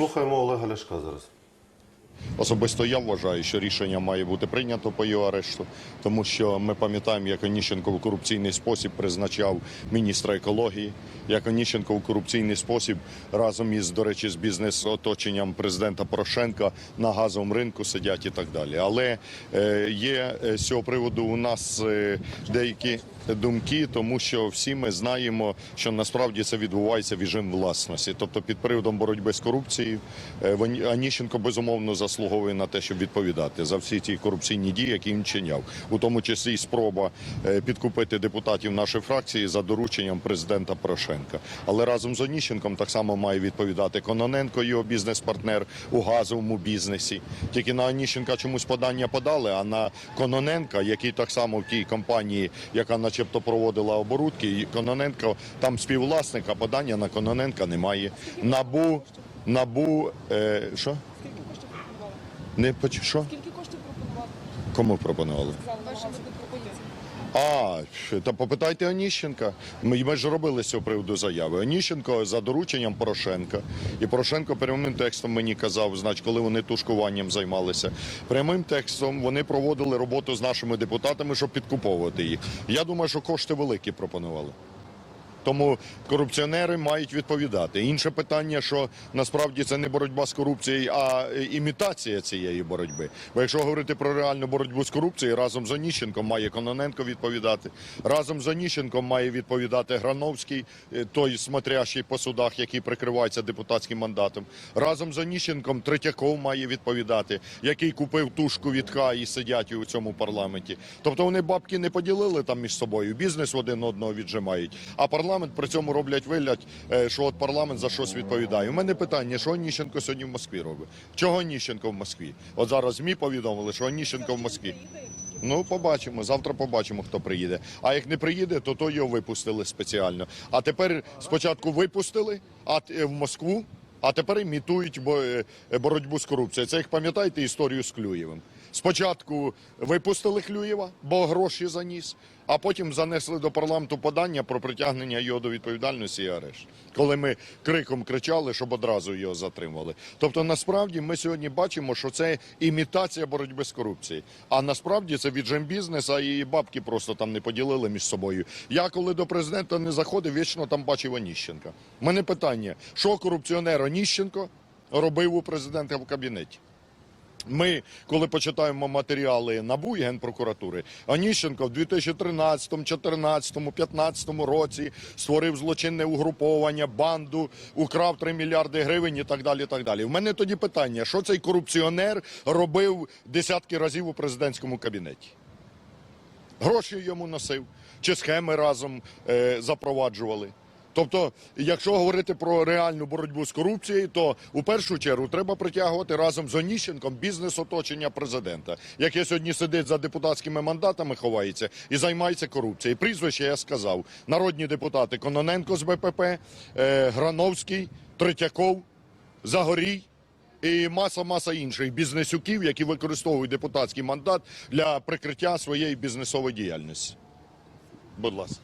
Слухаємо Олега Ляшка зараз. Особисто я вважаю, що рішення має бути прийнято по його арешту, тому що ми пам'ятаємо, як Оніщенко в корупційний спосіб призначав міністра екології, як Оніщенко в корупційний спосіб разом із, до речі, з бізнес-оточенням президента Порошенка на газовому ринку сидять і так далі. Але е, є е, з цього приводу у нас е, деякі думки, тому що всі ми знаємо, що насправді це відбувається віджим власності. Тобто, під приводом боротьби з корупцією Аніщенко безумовно заслуговує на те, щоб відповідати за всі ті корупційні дії, які він чиняв, у тому числі і спроба е, підкупити депутатів нашої фракції за дорученням президента Порошенка. Але разом з Оніщенком так само має відповідати Кононенко, його бізнес-партнер у газовому бізнесі. Тільки на Оніщенка чомусь подання подали, а на Кононенка, який так само в тій компанії, яка начебто проводила оборудки, Кононенко там співвласник, а подання на Кононенка немає. Набу, набу, е? Не поч- що? Скільки коштів пропонували? Кому пропонували? Пропозиції. А, та попитайте Оніщенка. Ми, ми ж робили з цього приводу заяви. Оніщенко за дорученням Порошенка. І Порошенко прямим текстом мені казав, значить, коли вони тушкуванням займалися. Прямим текстом вони проводили роботу з нашими депутатами, щоб підкуповувати їх. Я думаю, що кошти великі пропонували. Тому корупціонери мають відповідати. Інше питання, що насправді це не боротьба з корупцією, а е, імітація цієї боротьби. Бо якщо говорити про реальну боротьбу з корупцією, разом з Оніщенком має Кононенко відповідати, разом з Оніщенком має відповідати Грановський, е, той смотрящий по судах, який прикривається депутатським мандатом. Разом з Оніщенком Третьяков має відповідати, який купив тушку від Ка і сидять у цьому парламенті. Тобто вони бабки не поділили там між собою, бізнес один одного віджимають, а парламент при цьому роблять вигляд, е, що от парламент за щось відповідає. У мене питання, що Оніщенко сьогодні в Москві робить? Чого Оніщенко в Москві? От зараз ЗМІ повідомили, що Оніщенко в Москві. Ну, побачимо. Завтра побачимо, хто приїде. А як не приїде, то то його випустили спеціально. А тепер спочатку випустили а в Москву, а тепер імітують е, боротьбу з корупцією. Це як пам'ятаєте історію з Клюєвим. Спочатку випустили Клюєва, бо гроші заніс, а потім занесли до парламенту подання про притягнення його до відповідальності і арешт. Коли ми криком кричали, щоб одразу його затримали. Тобто, насправді ми сьогодні бачимо, що це імітація боротьби з корупцією. А насправді це віджим бізнеса і бабки просто там не поділили між собою. Я коли до президента не заходив, вічно там бачив Оніщенка. Мене питання: що корупціонер Оніщенко робив у президента в кабінеті? Ми, коли почитаємо матеріали НАБУ і Генпрокуратури, Оніщенко в 2013, 2014, 2015 році створив злочинне угруповання, банду, украв 3 мільярди гривень і так далі. І так далі. У мене тоді питання, що цей корупціонер робив десятки разів у президентському кабінеті? Гроші йому носив, чи схеми разом е, запроваджували. Тобто, якщо говорити про реальну боротьбу з корупцією, то у першу чергу треба притягувати разом з Оніщенком бізнес-оточення президента, яке сьогодні сидить за депутатськими мандатами, ховається і займається корупцією. Прізвище я сказав: народні депутати Кононенко з БПП, е, Грановський, Третьяков, Загорій. І маса-маса інших бізнесюків, які використовують депутатський мандат для прикриття своєї бізнесової діяльності. Будь ласка.